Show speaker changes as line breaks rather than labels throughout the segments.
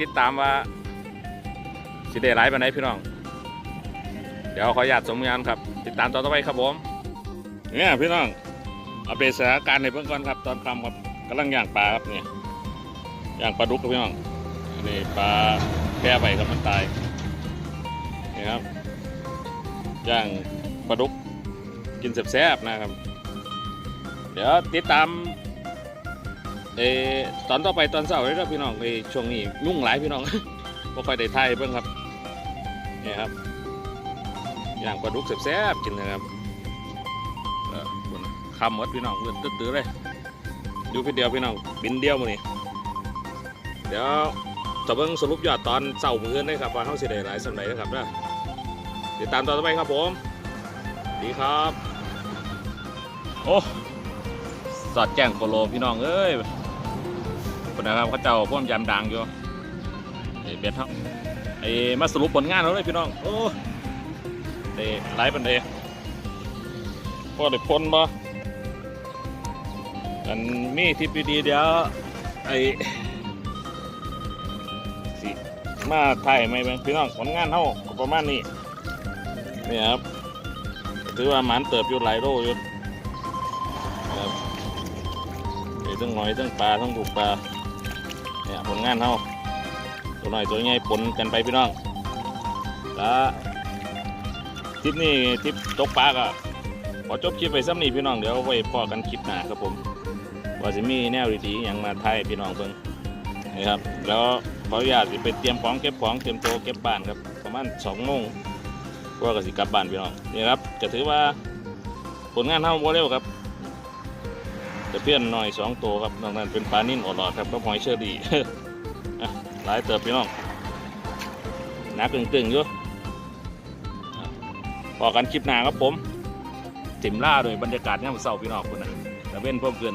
ติดตามว่าสิได้ไลฟ์ไปไหนพี่น้อง เดี๋ยวขออนุญาตสมงานครับ ติดตามตอนต่อไปครับผมเนี่ยพี่น้องอัปเดตสถานการณ์ในเบื้องต้นครับ ตอนคำครับกำลังย่างปลาครับเนี่ยย่างปลาดุกครับพี่น้องนี่ปลาแค่ไปครับมันตายนี่ครับย่างปลาดุกกินแซ่บๆนะครับ เดี๋ยวติดตาม เออตอนต่อไปตอนเสาร์เลยครับพี่น้องในช่วงนี้ยุ่งหลายพี่น้องบ่ค่อยได้ถ่ายเบิ่งครับนี่ครับอย่างปลาดุกแซ่บๆกินนะครับคุณคำหมดพี่น้องเงินตื้อๆเลยดูพี่เดียวพี่น้องบินเดียวมื้อนี้เดี๋ยวจะเบิ่งสรุปยอดตอนเสาร์มื้อนี้นะครับว่าเฮาสิได้หลายสำไหนนะครับเด้อติดตามตอนต่อไปครับผมดีครับ โอ้สอดแจ้งโคโลพี่น้องเอ้ย คนนะครับเขาเจ้าพ่วมยำดังอยู่ไอ้เบ็ดครับไอ้มาสรุปผลงานเราเลยพี่น้องโอ้เดไลฟ์เป็นเด็พอได้พ้นบ่อันมีทิปดีเดี๋ยวไอ้สิมาถ่ายไหมเบิ่งพี่น้องผลงานเท่าประมาณนี้นี่ครับถือว่าหมันเติบอยู่หลายโลอยู่ครับต้องหอยต้องปลาต้องลูกปลา เนี่ยผลงานเขาตัวหน่อยตัวใหญ่ปนกันไปพี่น้องแล้วทริปนี้ทริปตกปลาก็ขอจบคลิปไปซ้ำนี้พี่น้องเดี๋ยวไว้พอกันคลิปหน้าครับผมว่าจะมีแนวดีๆอย่างมาไทยพี่น้องเพิ่งนี่ครับแล้วขออนุญาตไปเตรียมของเก็บของเตรียมตัวเก็บบ้านครับประมาณสองโมงว่ากสิกลับบ้านพี่น้องนี่ครับจะถือว่าผลงานเท่าโมเร็วครับ แต่เพี้ยนหน่อยสองตัวครับนอกนั้นเป็นปลานิ่นอดหลอดครับก็หอยเชอรี่หลายเติบพี่น้องหนักตึงๆอยู่อะพอกันคลิปหน้าครับผมจิมล่าโดยบรรยากาศเนี่ยามเศร้าพี่น้องคนนะต่เว้นเพิ่มเกิน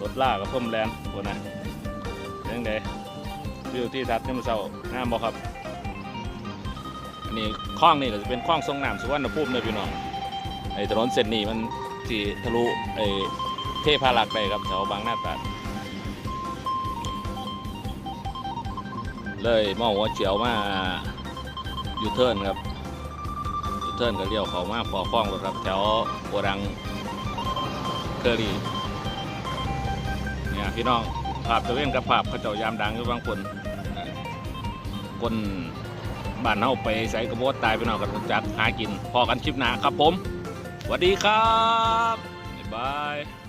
รถล่ากับเพิ่มแรงคนนะเรื่องใดวิวที่ทัดเนี่ยามเศร้างามบ่ครับอันนี้คล้องนี่ก็จะเป็นคล้องทรงน้ำสุวรรณภูมิเลยพี่น้องไอ้ถนนเส้นนี้มันที่ทะลุไอ้ ทพารักษ์ไปครับแถวบางหน้าตาดเลยมองหัวเฉียวมายูเทิร์นครับยูเทิร์นก็เลี้ยวเขามาพอคล้องรถครับแถวโกดังเคอรี่เนี่ยพี่น้องภาพตะเวนกับภาพเขาเจ้ายามดังอยู่บางคนคนบ้านเฮาไปใส่กระโบดตายพี่น้องกันจักหากินพอกันคลิปหนาครับผมสวัสดีครับ บ๊ายบาย